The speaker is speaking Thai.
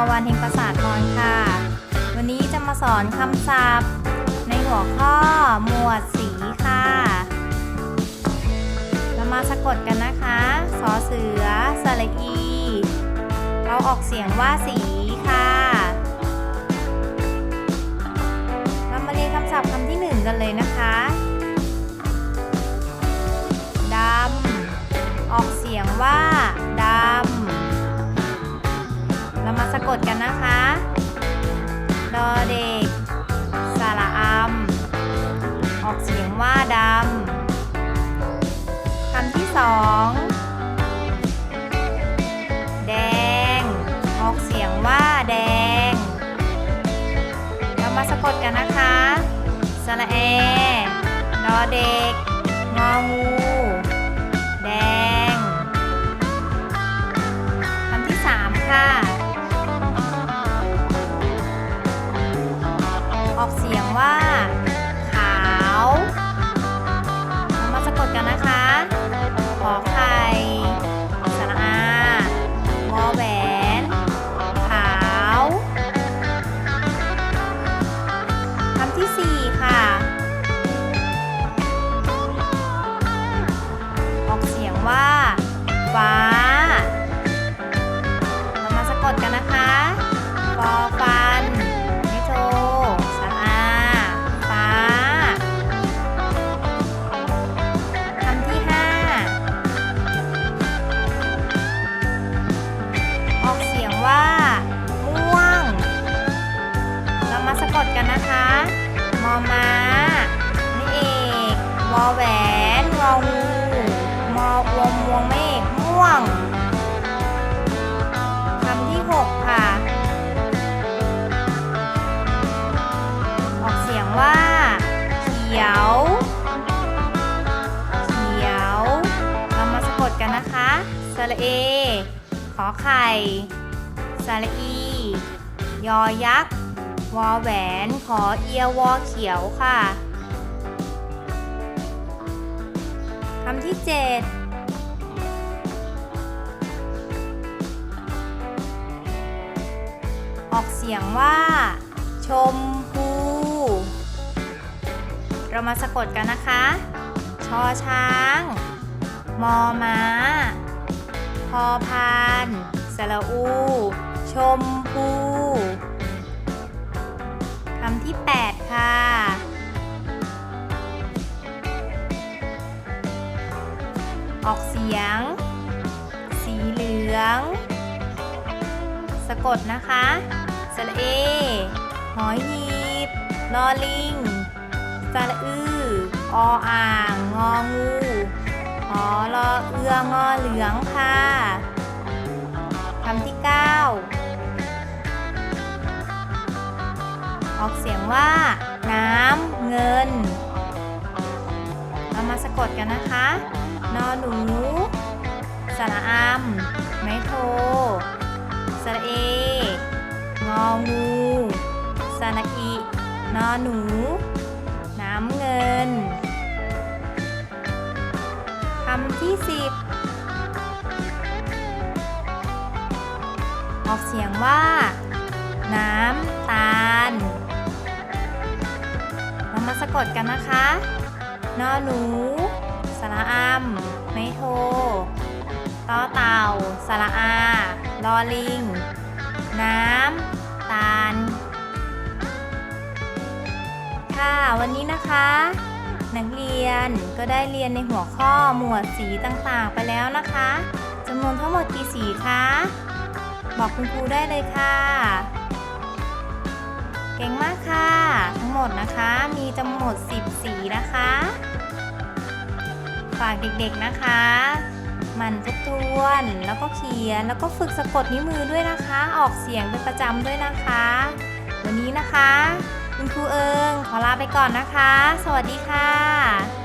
รูสุภวรรณเฮงประสาทพรค่ะ วันนี้จะมาสอนคำศัพท์ ในหัวข้อหมวดสีค่ะ เรามาสะกดกันนะคะสอเสือสระอี เราออกเสียงว่าสีค่ะ เรามาเรียนคำศัพท์คำที่หนึ่งกันเลยนะคะ กดกันนะคะดอเด็กสระอำออกเสียงว่าดำคำที่สองแดง ออกเสียงว่าแดง เรามาสะกดกันนะคะสระแอดอเด็กงองูแดงคำที่สามค่ะ สระเอ ขอไข่ สระอี ยอยักษ์ วอแหวน ขอเอียวอเขียวค่ะ คำที่7ออกเสียงว่า ชมพู เรามาสะกดกันนะคะ ชอช้าง มอม้า พอพานสระอู ชมพูคำที่ 8 ค่ะ ออกเสียง สีเหลือง สะกดนะคะ สระเอ หอยหีบลอลิง สระอือ ออ่าง งองู หอรอเอืองอเหลืองค่ะคำที่ 9 ออกเสียงว่า น้ำเงิน เรามาสะกดกันนะคะ นอหนูสระอามไม้โทสระเอ งองูสระอีนอหนู น้ำเงินำที่สิบออกเสียงว่า น้ำตาล เรามาสะกดกันนะคะ นอหนู สระอามไม่โทต่อเต่า สระอา ลอลิง น้ำ ตาล ค่ะ วันนี้นะคะ นักเรียนก็ได้เรียนในหัวข้อหมวดสีต่างๆ ไปแล้วนะคะจำนวนทั้งหมดกี่สีคะ บอกคุณครูได้เลยค่ะ เก่งมากค่ะ ทั้งหมดนะคะ มีจำนวน10 สีนะคะ ฝากเด็กๆนะคะ มันทบทวน แล้วก็เขียน แล้วก็ฝึกสะกดนิ้วมือด้วยนะคะ ออกเสียงเป็นประจำด้วยนะคะ วันนี้นะคะ คุณครูเอิงขอลาไปก่อนนะคะ สวัสดีค่ะ